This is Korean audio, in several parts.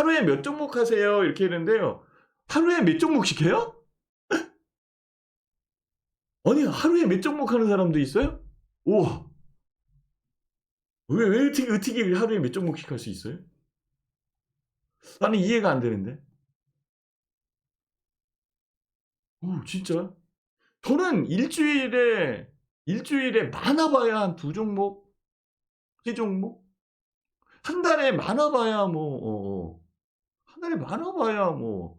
하루에 몇 종목 하세요? 이렇게 했는데요. 하루에 몇 종목씩 해요? 아니, 하루에 몇 종목 하는 사람도 있어요? 우와. 왜, 왜 어떻게, 어떻게 하루에 몇 종목씩 할 수 있어요? 나는 이해가 안 되는데. 오, 진짜? 저는 일주일에, 일주일에 많아봐야 한 두 종목? 세 종목? 한 달에 많아봐야 뭐, 어, 어. 한 달에 많아봐야 뭐,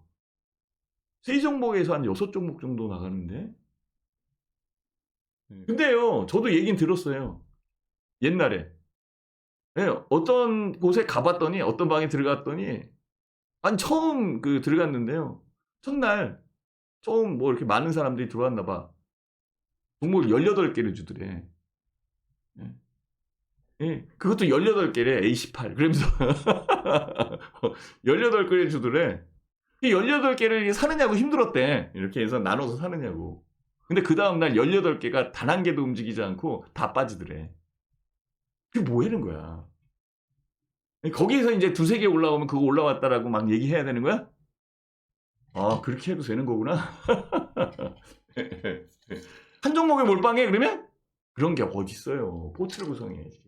세 종목에서 한 여섯 종목 정도 나가는데. 네. 근데요, 저도 얘긴 들었어요. 옛날에. 예, 어떤 곳에 가봤더니, 어떤 방에 들어갔더니, 아니, 처음 그 들어갔는데요. 첫날, 처음 뭐 이렇게 많은 사람들이 들어왔나 봐. 종목을 18개를 주더래. 예. 예, 그것도 18개래, A18. 그러면서, 18개를 주더래. 이 18개를 사느냐고 힘들었대. 이렇게 해서 나눠서 사느냐고. 근데 그 다음날 18개가 단 한 개도 움직이지 않고 다 빠지더래. 그게 뭐 하는 거야? 거기에서 이제 두세 개 올라오면 그거 올라왔다라고 막 얘기해야 되는 거야? 아, 그렇게 해도 되는 거구나. 한 종목에 몰빵해, 그러면? 그런 게 어디 있어요. 포트를 구성해야지.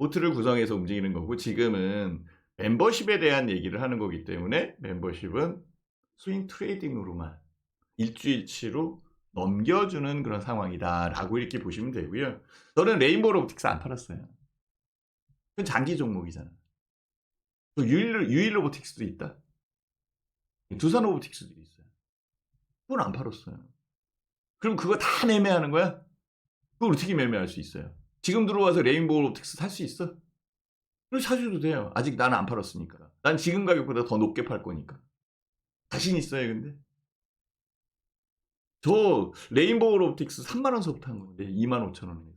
포트를 구성해서 움직이는 거고, 지금은 멤버십에 대한 얘기를 하는 거기 때문에, 멤버십은 스윙 트레이딩으로만 일주일치로 넘겨주는 그런 상황이다라고 이렇게 보시면 되고요. 저는 레인보우 로보틱스 안 팔았어요. 그건 장기 종목이잖아. 또 유일, 유일 로보틱스도 있다. 두산 로보틱스도 있어요. 그건 안 팔았어요. 그럼 그거 다 매매하는 거야? 그걸 어떻게 매매할 수 있어요? 지금 들어와서 레인보우 로보틱스 살 수 있어? 그럼 사셔도 돼요. 아직 나는 안 팔았으니까. 난 지금 가격보다 더 높게 팔 거니까. 자신 있어요, 근데? 저 레인보우 로보틱스 3만 원서부터 한 건데 2만 5천 원에서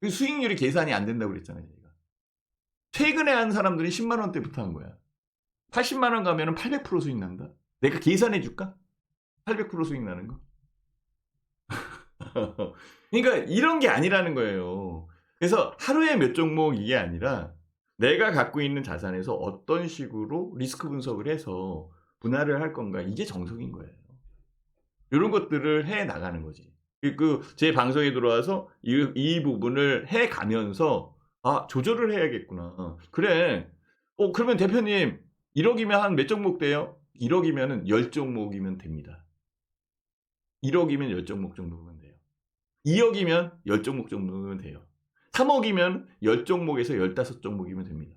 그 수익률이 계산이 안 된다고 그랬잖아요 제가 최근에 한 사람들이 10만 원대부터 한 거야 80만 원 가면은 800% 수익 난다 내가 계산해 줄까? 800% 수익 나는 거 그러니까 이런 게 아니라는 거예요 그래서 하루에 몇 종목 이게 아니라 내가 갖고 있는 자산에서 어떤 식으로 리스크 분석을 해서 분할을 할 건가 이게 정석인 거예요 이런 것들을 해 나가는 거지. 그제 방송에 들어와서 이, 이 부분을 해 가면서 아 조절을 해야겠구나. 그래. 어 그러면 대표님 1억이면 한 몇 종목 돼요? 1억이면은 10종목이면 됩니다. 1억이면 10종목 정도면 돼요. 2억이면 10종목 정도면 돼요. 3억이면 10종목에서 15종목이면 됩니다.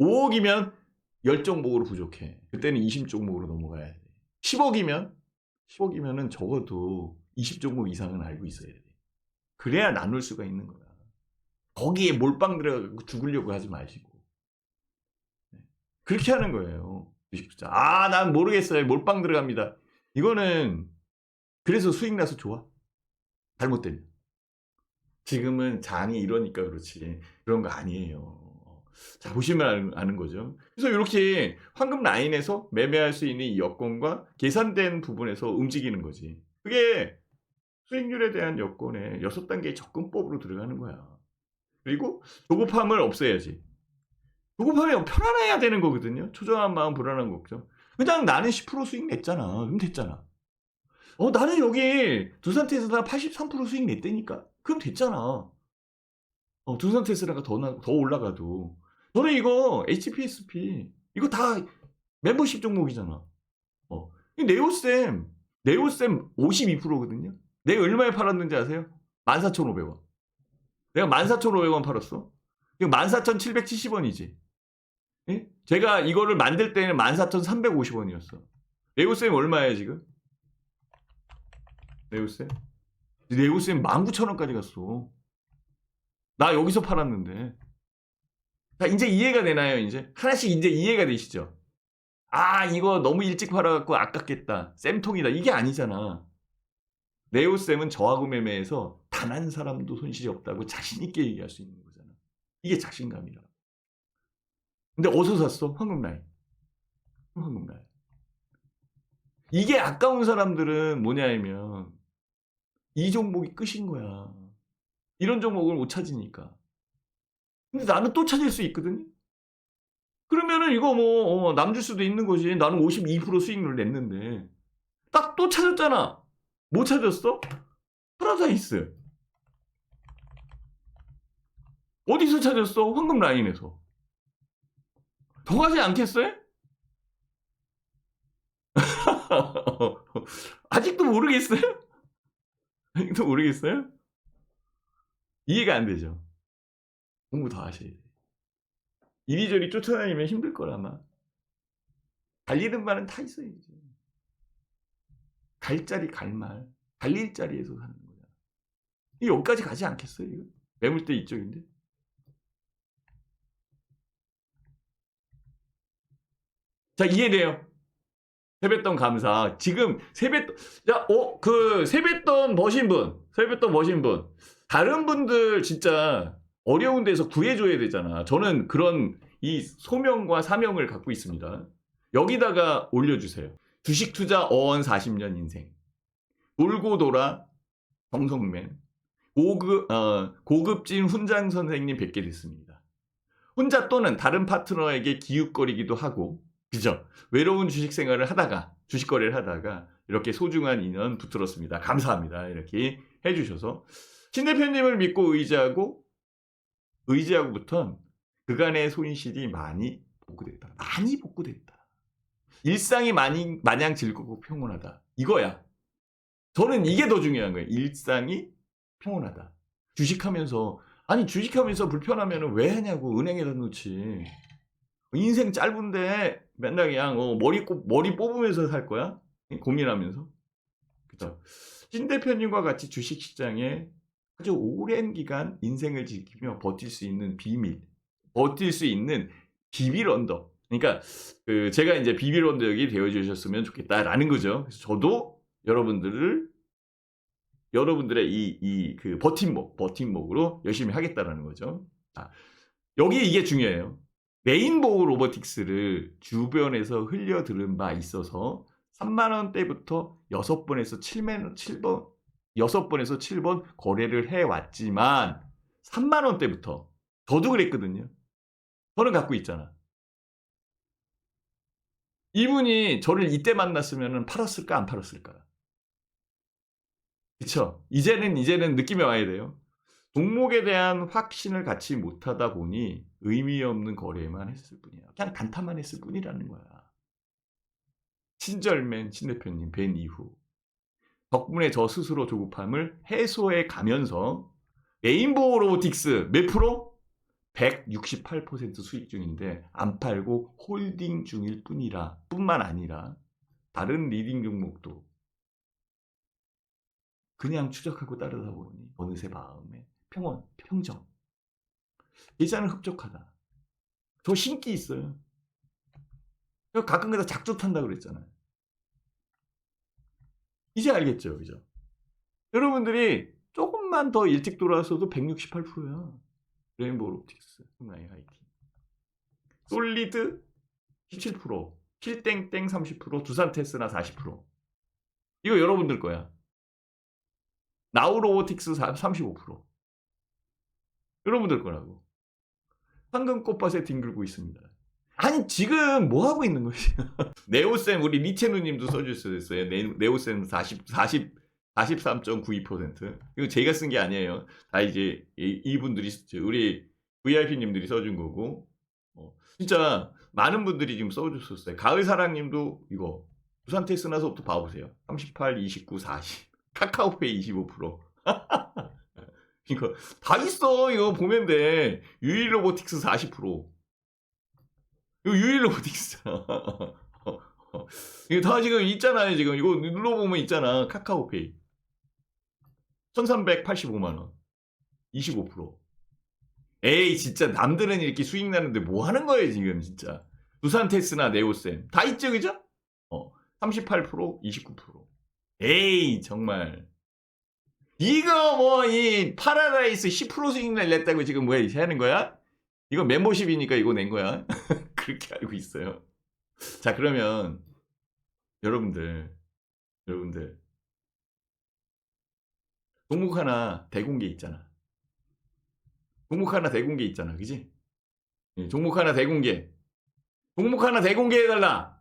5억이면 10종목으로 부족해. 그때는 20종목으로 넘어가야 돼. 10억이면 10억이면은 적어도 20종목 이상은 알고 있어야 돼. 그래야 나눌 수가 있는 거야. 거기에 몰빵 들어가고 죽으려고 하지 마시고. 네. 그렇게 하는 거예요. 주식 투자. 아, 난 모르겠어요. 몰빵 들어갑니다. 이거는 그래서 수익 나서 좋아? 잘못되면. 지금은 장이 이러니까 그렇지. 그런 거 아니에요. 자, 보시면 아는 거죠. 그래서 이렇게 황금 라인에서 매매할 수 있는 이 여건과 계산된 부분에서 움직이는 거지. 그게 수익률에 대한 여건의 여섯 단계의 접근법으로 들어가는 거야. 그리고 조급함을 없애야지. 조급함이 편안해야 되는 거거든요. 초조한 마음, 불안한 걱정. 그냥 나는 10% 수익 냈잖아. 그럼 됐잖아. 어, 나는 여기 두산 테슬라 83% 수익 냈다니까. 그럼 됐잖아. 어, 두산 테슬라가 더, 나, 더 올라가도. 저는 이거 HPSP 이거 다 멤버십 종목이잖아. 어. 네오쌤 네오쌤 52%거든요. 내가 얼마에 팔았는지 아세요? 14,500원. 내가 14,500원 팔았어. 이거 14,770원이지. 예? 제가 이거를 만들 때는 14,350원이었어. 네오쌤 얼마예요 지금? 네오쌤? 네오쌤 19,000원까지 갔어. 나 여기서 팔았는데. 자, 이제 이해가 되나요, 이제? 하나씩 이제 이해가 되시죠? 아, 이거 너무 일찍 팔아갖고 아깝겠다. 쌤통이다. 이게 아니잖아. 네오쌤은 저하고 매매해서 단 한 사람도 손실이 없다고 자신있게 얘기할 수 있는 거잖아. 이게 자신감이라. 근데 어디서 샀어? 황금라인. 황금라인. 이게 아까운 사람들은 뭐냐면, 이 종목이 끝인 거야. 이런 종목을 못 찾으니까. 근데 나는 또 찾을 수 있거든요. 그러면은 이거 뭐 어, 남줄 수도 있는 거지. 나는 52% 수익률 냈는데 딱 또 찾았잖아. 뭐 찾았어? 파라다이스. 어디서 찾았어? 황금 라인에서. 더 가지 않겠어요? 아직도 모르겠어요? 아직도 모르겠어요? 이해가 안 되죠. 공부 더 하셔야 돼. 이리저리 쫓아다니면 힘들 거라마. 달리는 말은 다 있어야지. 갈 자리 갈 말. 달릴 자리에서 사는 거야. 이 여기까지 가지 않겠어요? 이거? 매물대 이쪽인데. 자, 이해돼요? 세뱃돈 감사. 지금 세뱃돈, 야, 어, 그 세뱃돈 버신 분, 세뱃돈 버신 분. 다른 분들 진짜 어려운 데서 구해 줘야 되잖아. 저는 그런 이 소명과 사명을 갖고 있습니다. 여기다가 올려 주세요. 주식 투자 어원 40년 인생. 돌고 돌아 정성맨. 고급, 어, 고급진 훈장 선생님 뵙게 됐습니다. 혼자 또는 다른 파트너에게 기웃거리기도 하고, 그죠? 외로운 주식 생활을 하다가, 주식 거래를 하다가, 이렇게 소중한 인연 붙들었습니다. 감사합니다. 이렇게 해주셔서. 신 대표님을 믿고 의지하고, 의지하고부턴 그간의 손실이 많이 복구됐다. 많이 복구됐다. 일상이 많이, 마냥 즐겁고 평온하다. 이거야. 저는 이게 더 중요한 거예요. 일상이 평온하다. 주식하면서, 아니, 주식하면서 불편하면 왜 하냐고, 은행에다 놓지. 인생 짧은데 맨날 그냥 어, 머리, 꼽- 머리 뽑으면서 살 거야? 고민하면서. 그죠? 신 대표님과 같이 주식 시장에 아주 오랜 기간 인생을 지키며 버틸 수 있는 비밀, 버틸 수 있는 비빌 언덕. 그러니까 그 제가 이제 비빌 언덕이 되어 주셨으면 좋겠다라는 거죠. 그래서 저도 여러분들을 여러분들의 이 이 그 버팀목, 버팀목으로 열심히 하겠다라는 거죠. 아, 여기 이게 중요해요. 레인보우 로보틱스를 주변에서 흘려 들은 바 있어서 3만 원대부터 6번에서 7만 7번 6번에서 7번 거래를 해 왔지만 3만 원대부터 저도 그랬거든요. 저는 갖고 있잖아. 이분이 저를 이때 만났으면 팔았을까 안 팔았을까? 그쵸? 이제는 이제는 느낌이 와야 돼요. 종목에 대한 확신을 갖지 못하다 보니 의미 없는 거래만 했을 뿐이야. 그냥 단타만 했을 뿐이라는 거야. 친절맨 친 대표님 뵌 이후 덕분에 저 스스로 조급함을 해소해 가면서 레인보우 로보틱스 몇 프로? 168% 수익 중인데 안 팔고 홀딩 중일 뿐이라 뿐만 아니라 다른 리딩 종목도 그냥 추적하고 따르다 보니 어느새 마음에 평온, 평정. 예전은 흡족하다. 저 신기 있어요. 가끔 가다 작조 탄다 그랬잖아요. 이제 알겠죠, 그죠? 여러분들이 조금만 더 일찍 돌아왔어도 168%야. 레인보우 롭틱스, 홈라인 하이팅. 솔리드 17%, 필땡땡 30%, 두산 테스나 40%. 이거 여러분들 거야. 나우 로보틱스 35%. 여러분들 거라고. 황금 꽃밭에 뒹굴고 있습니다. 아니 지금 뭐 하고 있는 거지? 네오쌤 우리 리체누님도 써주셨어요. 네, 네오쌤 40 40 43.92% 이거 제가 쓴 게 아니에요. 다 이제 이- 이분들이. 우리 VIP님들이 써준 거고 어, 진짜 많은 분들이 지금 써주셨어요. 가을 사랑님도 이거 부산 테스나서부터 봐보세요. 38, 29, 40 카카오페이 25% 이거 다 있어. 이거 보면 돼. 유일 로보틱스 40%. 이거 유일 로보틱스잖아. 이거 다 지금 있잖아요. 지금 이거 눌러보면 있잖아. 카카오페이. 1385만원. 25%. 에이, 진짜 남들은 이렇게 수익 나는데 뭐 하는 거예요, 지금, 진짜. 두산 테스나 네오셈. 다 있죠, 그죠? 어, 38%, 29%. 에이, 정말. 이거 뭐 이 파라다이스 10% 수익 냈다고 지금 뭐야 이제 하는 거야? 이거 멤버십이니까 이거 낸 거야. 그렇게 알고 있어요. 자 그러면 여러분들 여러분들 종목 하나 대공개 있잖아. 종목 하나 대공개 있잖아, 그지? 예, 종목 하나 대공개. 종목 하나 대공개해달라.